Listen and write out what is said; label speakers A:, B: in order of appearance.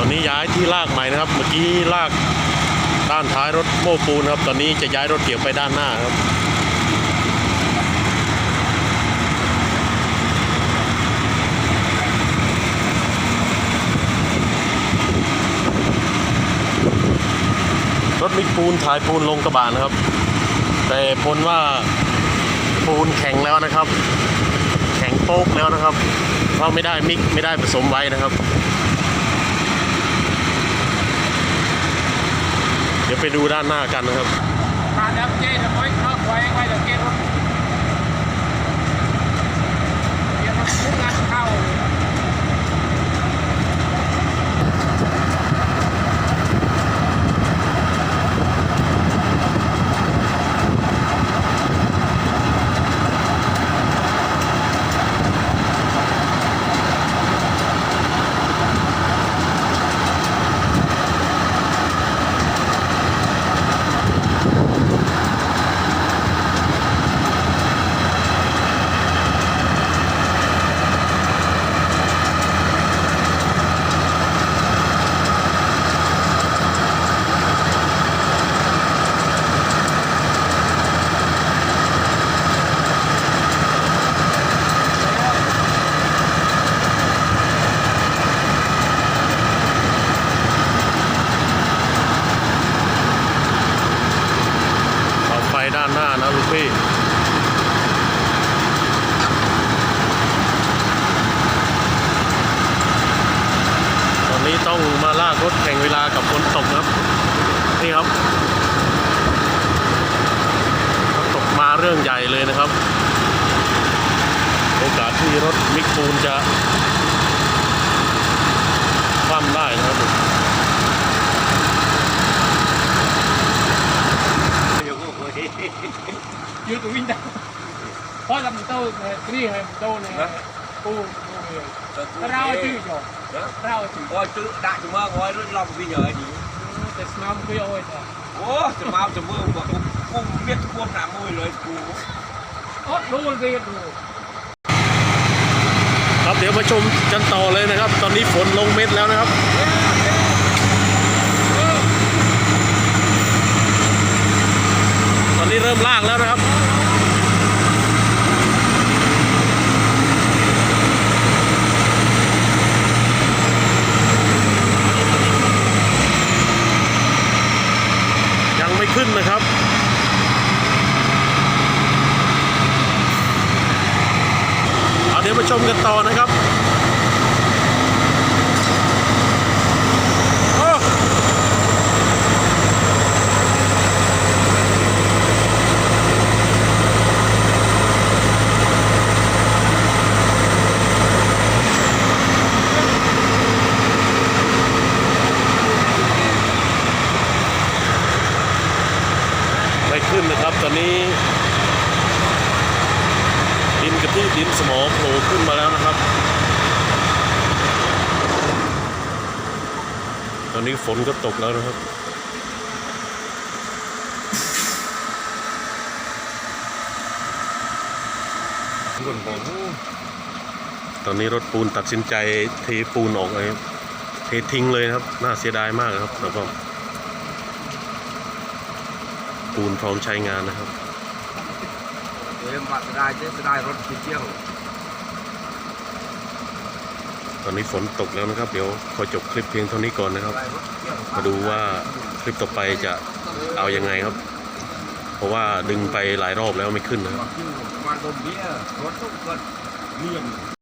A: อนนี้ย้ายที่ลากใหม่นะครับ เมื่อกี้ลากด้านท้ายรถโม้ปูนครับ ตอนนี้จะย้ายรถเกี่ยวไปด้านหน้าครับรถมิกปูนถ่ายปูนลงกระบะนะครับ แต่พลว่าปูนแข็งแล้วนะครับ แข็งโป๊กแล้วนะครับเพราะไม่ได้มิกไม่ได้ผสมไว้นะครับ ดี๋ยวไปดูด้านหน้ากันนะครับ
B: ขาดับเจ๊ทำไมเขาไว้ไว้เดี๋ยวเจ๊รถเดี๋ยวรถพุ่งงานเข้า
A: เสาไฟด้ พี่ตอนนี้ต้องมาลากรถแข่งเวลากับฝนตกครับ นี่ครับตกมาเรื่องใหญ่เลยนะครับ โอกาสที่รถมิกปูนจะคว่ำได้นะครับ
B: ยืดตัววิ่งได้เพ ราะลำโต้นี่ไงโต้เนี่ยปูเราจืดอยู่เราจืด
C: Ôi tự đại chúng mơ ngồi rất lòng vì nhờ đi
B: แต่สนามคุยโอ้ยแต่
C: Ô chúng mau chúng mơ mà cũng cũng biết buôn nằm môi lời cú
B: โอ้ดูสิดู
A: ครับเดี๋ยวมาชมกันต่อเลยนะครับ ตอนนี้ฝนลงเม็ดแล้วนะครับตอนนี้เริ่มลากแล้วนะครับ ยังไม่ขึ้นนะครับ เอาเดี๋ยวมาชมกันต่อนะครับไม่ขึ้นนะครับ ตอนนี้ ดิ นกระที่ดินสมอโผล่ขึ้นมาแล้วนะครับ ตอนนี้ฝนก็ตกแล้วนะครับตอนนี้รถปูนตัดสินใจเทปูนออกเลยเททิ้งเลยครับ น่าเสียดายมากครับแล้วก็ปูนพร้อมใช้งานนะครับ
C: Em bạn sẽ đai chứ sẽ đai rất chi chiêu
A: ตอนนี้ฝนตกแล้วนะครับ เดี๋ยวขอจบคลิปเพียงเท่านี้ก่อนนะครับ
C: Đai rất chi chiêu
A: มาดูว่าคลิปต่อไปจะเอายังไงครับ เพราะว่าดึงไปหลายรอบแล้วไม่ขึ้นนะครับ